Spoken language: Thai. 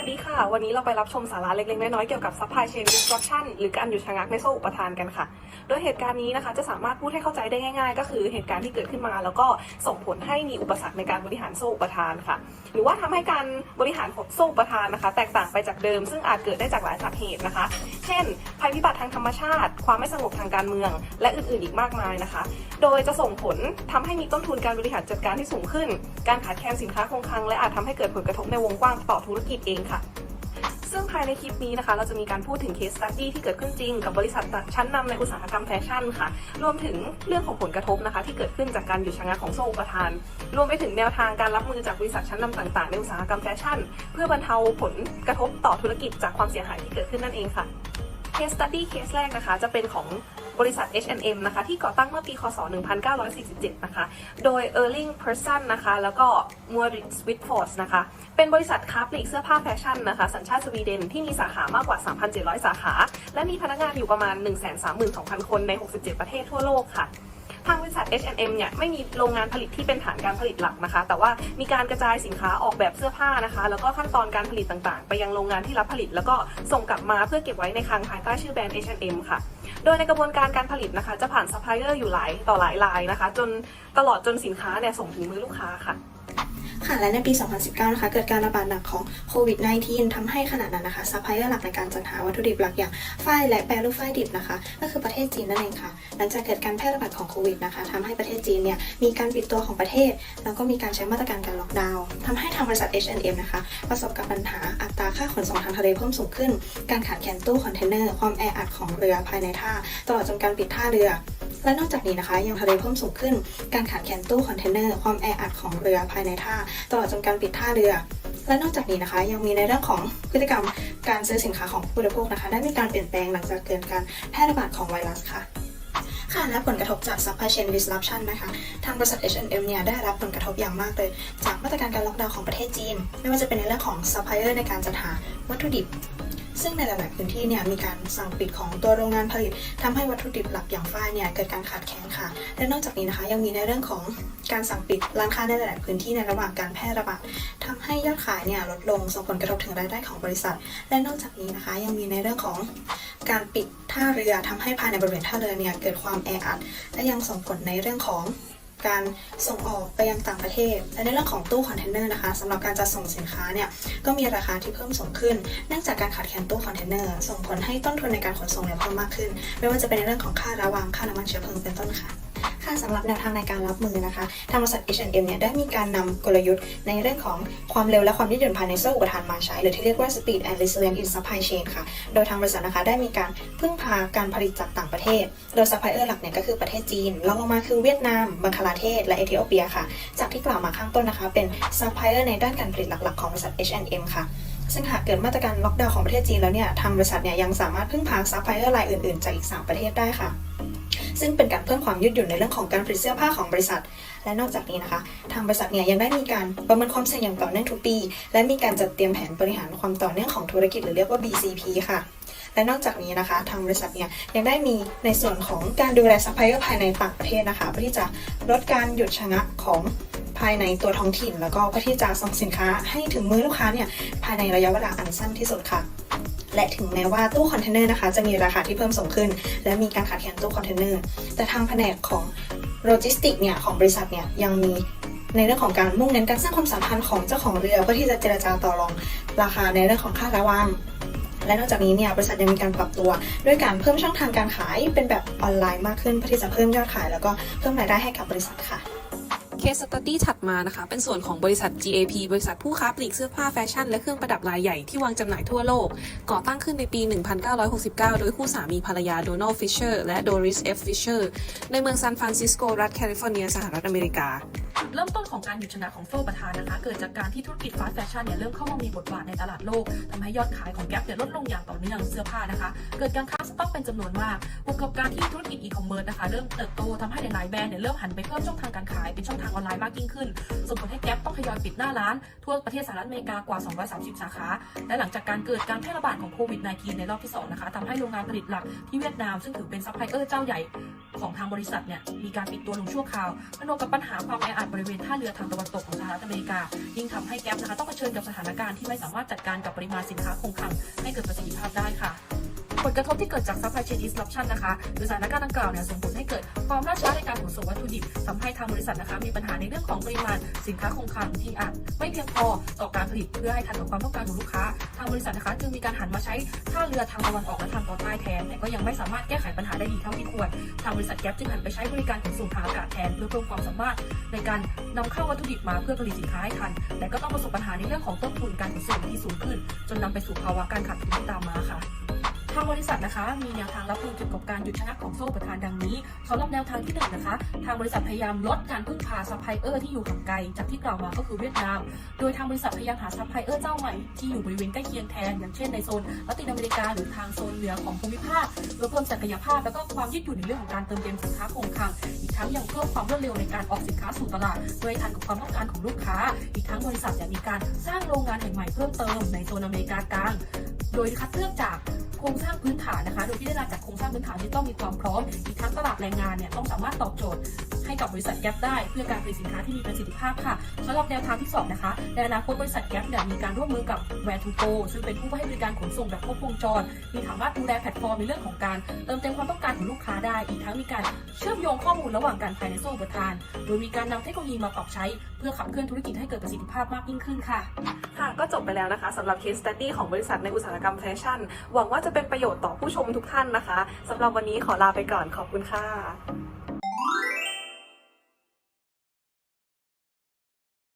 วัสดีค่ะ วันนี้เราไปรับชมสาระเล็กๆ น้อยๆ เกี่ยวกับ supply chain disruption หรือการหยุดชะงักในโซ่อุปทานกันค่ะ โดยเหตุการณ์นี้นะคะจะสามารถพูดให้เข้าใจได้ง่ายๆ ก็คือเหตุการณ์ที่เกิดขึ้นมา แล้วก็ส่งผลให้มีอุปสรรคในการบริหารโซ่อุปทานค่ะ หรือว่าทำให้การบริหารของโซ่อุปทานนะคะ แตกต่างไปจากเดิม ซึ่งอาจเกิดได้จากหลายสาเหตุนะคะ ช่น ภัยพิบัติทางธรรมชาติ ความไม่สงบทางการเมือง และอื่นๆอีกมากมายนะคะ โดยจะส่งผลทำให้มีต้นทุนการบริหารจัดการที่สูงขึ้น การขาดแคลนสินค้าคงคลัง และอาจทำให้เกิดผลกระทบในวงกว้างต่อธุรกิจเองค่ะซึ่งภายในคลิปนี้นะคะ เราจะมีการพูดถึงเคส e ตั t ดี้ที่เกิดขึ้นจริงกับบริษัทชั้นนำในอุตสาหกรรมแฟชั่นค่ะ รวมถึงเรื่องของผลกระทบนะคะ ที่เกิดขึ้นจากการหยุดชะงักของโซ่อุปทาน รวมไปถึงแนวทางการรับมือจากบริษัทชั้นนำต่างๆ ในอุตสาหกรรมแฟชั่น เพื่อบรรเทาผลกระทบต่อธุรกิจจากความเสียหายที่เกิดขึ้นนั่นเองค่ะ Case Study เคสแรกนะคะ จะเป็นของบริษัท H&M นะคะ ที่ก่อตั้งเมื่อปี คศ 1947 นะคะ โดย Erling p e r s o n นะคะ แล้วก็ Moritz w i t f o r d นะคะ เป็นบริษัทค้าปลีกเสื้อผ้าแฟชั่นนะคะ สัญชาติสวีเดน ที่มีสาขามากกว่า 3,700 สาขา และมีพนักงานอยู่ประมาณ 132,000 คนใน 67 ประเทศทั่วโลกค่ะางบริษัท H&M เนี่ยไม่มีโรงงานผลิตที่เป็นฐานการผลิตหลักนะคะ แต่ว่ามีการกระจายสินค้าออกแบบเสื้อผ้านะคะ แล้วก็ขั้นตอนการผลิตต่างๆ ไปยังโรงงานที่รับผลิต แล้วก็ส่งกลับมาเพื่อเก็บไว้ในคลังภายใต้ชื่อแบรนด์ H&M ค่ะ โดยในกระบวนการการผลิตนะคะ จะผ่านซัพพลายเออร์อยู่หลายต่อหลายรายนะคะ จนตลอดจนสินค้าเนี่ยส่งถึงมือลูกค้าค่ะ ค่ะและในปี 2019 นะคะ เกิดการระบาดหนักของโควิด -19 ทำให้ขณะนั้นนะคะซัพพลายเออร์หลักในการจัดหาวัตถุดิบหลักอย่างฝ้ายและแปรรูปฝ้ายดิบนะคะ ก็คือประเทศจีนนั่นเองค่ะ หลังจากเกิดการแพร่ระบาดของโควิดนะคะทำให้ประเทศจีนเนี่ยมีการปิดตัวของประเทศ แล้วก็มีการใช้มาตรการการล็อกดาวน์ทำให้ทางบริษัท H&M นะคะประสบกับปัญหาอัตราค่าขนส่งทางทะเลเพิ่มสูงขึ้น การขาดแคลนตู้คอนเทนเนอร์ ความแออัดของเรือภายในท่า ตลอดจนการปิดท่าเรือ และนอกจากนี้นะคะ ยังทะเลเพิ่มสูงขึ้น การขาดแคลนตู้คอนเทนเนอร์ ความแออัดของเรือภายในท่า ตลอดจนการปิดท่าเรือ และนอกจากนี้นะคะ ยังมีในเรื่องของพฤติกรรมการซื้อสินค้าของผู้บริโภคนะคะ ได้มีการเปลี่ยนแปลงหลังจากเกิดการแพร่ระบาดของไวรัสค่ะค่ะและผลกระทบจาก supply chain disruption นะคะ ทางบริษัท H&M เนี่ยได้รับผลกระทบอย่างมากเลย จากมาตรการการล็อกดาวน์ของประเทศจีน ไม่ว่าจะเป็นในเรื่องของ supplier ในการจัดหาวัตถุดิบ ซึ่งในหลาย ๆ พื้นที่เนี่ยมีการสั่งปิดของตัวโรงงานผลิตทำให้วัตถุดิบหลักอย่างฝ้ายเนี่ยเกิดการขาดแคลนค่ะ และนอกจากนี้นะคะ ยังมีในเรื่องของการสั่งปิดร้านค้าในหลาย ๆ พื้นที่ในระหว่างการแพร่ระบาดทำให้ยอดขายเนี่ยลดลงส่งผลกระทบถึงรายได้ของบริษัท และนอกจากนี้นะคะ ยังมีในเรื่องของการปิดท่าเรือทำให้ภายในบริเวณท่าเรือเนี่ยเกิดความแออัดและยังส่งผลในเรื่องของ การส่งออกไปยังต่างประเทศ และในเรื่องของตู้คอนเทนเนอร์นะคะสำหรับการจัดส่งสินค้าเนี่ยก็มีราคาที่เพิ่มสูงขึ้นเนื่องจากการขาดแคลนตู้คอนเทนเนอร์ส่งผลให้ต้นทุนในการขนส่งเนี่ยเพิ่มมากขึ้น ไม่ว่าจะเป็นในเรื่องของค่าระวางค่าน้ำมันเชื้อเพลิงเป็นต้นค่ะ ค่ะสำหรับแนวทางในการรับมือนะคะ ทางบริษัท H&M เนี่ยได้มีการนำกลยุทธ์ในเรื่องของความเร็วและความยืดหยุ่นภายในโซ่อุปทานมาใช้ หรือที่เรียกว่า speed and resilience in supply chain ค่ะ โดยทางบริษัทนะคะได้มีการพึ่งพาการผลิตจากต่างประเทศ โดยซัพพลายเออร์หลักเนี่ยก็คือประเทศจีนรองลงมาคือเวียดนาม บังคลาเทศ และเอธิโอเปียค่ะ จากที่กล่าวมาข้างต้นนะคะ เป็นซัพพลายเออร์ในด้านการผลิตหลักๆ ของบริษัท H&M ค่ะซึ่งหากเกิดมาตรการล็อกดาวน์ของประเทศจีนแล้วเนี่ย ทางบริษัทเนี่ยยังสามารถพึ่งพาซัพพลายเออร์รายอื่นๆ จากอีก 3 ประเทศได้ค่ะ ซึ่งเป็นการเพิ่มความยืดหยุ่นในเรื่องของการผลิตเสื้อผ้าของบริษัท และนอกจากนี้นะคะ ทางบริษัทเนี่ยยังได้มีการประเมินความเสี่ยงอย่างต่อเนื่องทุกปี และมีการจัดเตรียมแผนบริหารความต่อเนื่องของธุรกิจหรือเรียกว่า BCP ค่ะ และนอกจากนี้นะคะ ทางบริษัทเนี่ยยังได้มีในส่วนของการดูแลซัพพลายเออร์ภายในต่างประเทศนะคะเพื่อที่จะลดการหยุดชะงักของภายในตัวท้องถิ่น แล้วก็เพื่อที่จะส่งสินค้าให้ถึงมือลูกค้าเนี่ยภายในระยะเวลาอันสั้นที่สุดค่ะ และถึงแม้ว่าตู้คอนเทนเนอร์นะคะจะมีราคาที่เพิ่มสูงขึ้น และมีการขาดแคลนตู้คอนเทนเนอร์แต่ทางแผนกของโลจิสติกเนี่ยของบริษัทเนี่ยยังมีในเรื่องของการมุ่งเน้นการสร้างความสัมพันธ์ของเจ้าของเรือเพื่อที่จะเจรจาต่อรองราคาในเรื่องของค่าระวางและนอกจากนี้เนี่ยบริษัทยังมีการปรับตัว ด้วยการเพิ่มช่องทางการขายเป็นแบบออนไลน์มากขึ้นเพื่อที่จะเพิ่มยอดขาย แล้วก็เพิ่มรายได้ให้กับบริษัทค่ะ เคสตัตตี้ถัดมานะคะ เป็นส่วนของบริษัท GAP บริษัทผู้ค้าปลีกเสื้อผ้าแฟชั่นและเครื่องประดับรายใหญ่ที่วางจำหน่ายทั่วโลก ก่อตั้งขึ้นในปี 1969 โดยคู่สามีภรรยาโดนัลด์ฟิชเชอร์และโดริสเอฟฟิชเชอร์ในเมืองซานฟรานซิสโกรัฐแคลิฟอร์เนียสหรัฐอเมริกา จุดเริ่มต้นของการหยุดชะงักของโซ่ประทานนะคะ เกิดจากการที่ธุรกิจฟาสต์แฟชั่นเนี่ยเริ่มเข้ามามีบทบาทในตลาดโลกทำให้ยอดขายของแก๊ปเนี่ยลดลงอย่างต่อเนื่องเสื้อผ้านะคะ เกิดการค้าสต็อกเป็นจำนวนมากบวกกับการที่ธุรกิจอีคอมเมิร์ซนะคะเริ่มเติบโตทำให้หลายๆแบรนด์เนี่ยเริ่มหันไปเพิ่มช่องทางการขายเป็นช่องทางออนไลน์มากยิ่งขึ้นส่งผลให้แก๊ปต้องทยอยปิดหน้าร้าน ทั่วประเทศสหรัฐอเมริกากว่า 230 สาขา และหลังจากการเกิดการแพร่ระบาดของโควิด -19 ในรอบที่สองนะคะทำให้โรงงานผลิตหลักที่เวียดนามซึ่งถือเป็นซัพพลายเออร์เจ้าใหญ่ ของทางบริษัทเนี่ยมีการปิดตัวลงชั่วคราวพนวกกับปัญหาความแออัดบริเวณท่าเรือทางตะวันตกของสหรัฐอเมริกา ยิ่งทำให้แก๊ปนะคะต้องเผชิญกับสถานการณ์ที่ไม่สามารถจัดการกับปริมาณสินค้าคงคลังให้เกิด ผลกระทบที่เกิดจาก supply chain disruption นะคะหรือสถานการณ์ดังกล่าวเนี่ยส่งผลให้เกิดความล่าช้าในการขนส่งวัตถุดิบทำให้ทางบริษัทนะคะ มีปัญหาในเรื่องของปริมาณสินค้าคงคลังที่อาจไม่เพียงพอต่อการผลิตเพื่อให้ทันกับความต้องการของลูกค้า ทางบริษัทนะคะจึงมีการหันมาใช้ท่าเรือทางตะวันออกและทางตอนใต้แทนแต่ก็ยังไม่สามารถแก้ไขปัญหาได้ดีเท่าที่ควร ทางบริษัทแก๊ปจึงหันไปใช้บริการขนส่งทางอากาศแทนเพื่อเพิ่มความสามารถในการนำเข้าวัตถุดิบมาเพื่อผลิตสินค้าให้ทัน แต่ก็ต้องประสบปัญหาในเรื่องของต้นทุนการขนส่งที่สูงขึ้น จนนำไปสู่ภาวะการขาดทุนตามมาค่ะางบริษัทนะคะ มีแนวทางรับมือเกี่ยวกับการหยุดชะงักของโซ่ประทานดังนี้สำหรับแนวทางที่หนึ่งนะคะ ทางบริษัทพยายามลดการพึ่งพาซัพพลายเออร์ที่อยู่ห่างไกลจากที่กล่าวมาก็คือเวียดนาม โดยทางบริษัทพยายามหาซัพพลายเออร์เจ้าใหม่ที่อยู่บริเวณใกล้เคียงแทน อย่างเช่นในโซนละตินอเมริกาหรือทางโซนเหนือของภูมิภาคเพื่อเพิ่มศักยภาพและก็ความยืดหยุ่นในเรื่องของการเติมเต็มสินค้าคงคลัง อีกทั้งยังเพิ่มความรวดเร็วในการออกสินค้าสู่ตลาดเพื่อให้ทันกับความต้องการของลูกค้า อีกทั้งบริษัทยังมีการสร้างโรงงานแห่งใหม่เพิ่มเติมในโซนอเมริกากลาง โดยคัดเลือกจาก โครงสร้างพื้นฐานนะคะ โดยที่ได้รับจากโครงสร้างพื้นฐานที่ต้องมีความพร้อม อีกทั้งตลาดแรงงานเนี่ยต้องสามารถตอบโจทย์ให้กับบริษัทแก๊ปได้เพื่อการผลิตสินค้าที่มีประสิทธิภาพค่ะสำหรับแนวทางที่สองนะคะในอนาคตบริษัทแก๊ปเนี่ยมีการร่วมมือกับ Where to Go ซึ่งเป็นผู้ให้บริการขนส่งแบบครบวงจร มีสามารถดูแลแพลตฟอร์มในเรื่องของการเติมเต็มความต้องการของลูกค้าได้ อีกทั้งมีการเชื่อมโยงข้อมูลระหว่างกันภายในโซ่อุปทานโดยมีการนำเทคโนโลยีมาปรับใช้ เพื่อขับเคลื่อนธุรกิจให้เกิดประสิทธิภาพมากยิ่งขึ้นค่ะ ค่ะก็จบไปแล้วนะคะสำหรับ case study ของบริษัทในอุตสาหกรรมแฟชั่น หวังว่าจะเป็นประโยชน์ต่อผู้ชมทุกท่านนะคะสำหรับวันนี้ขอลาไปก่อนขอบคุณค่ะ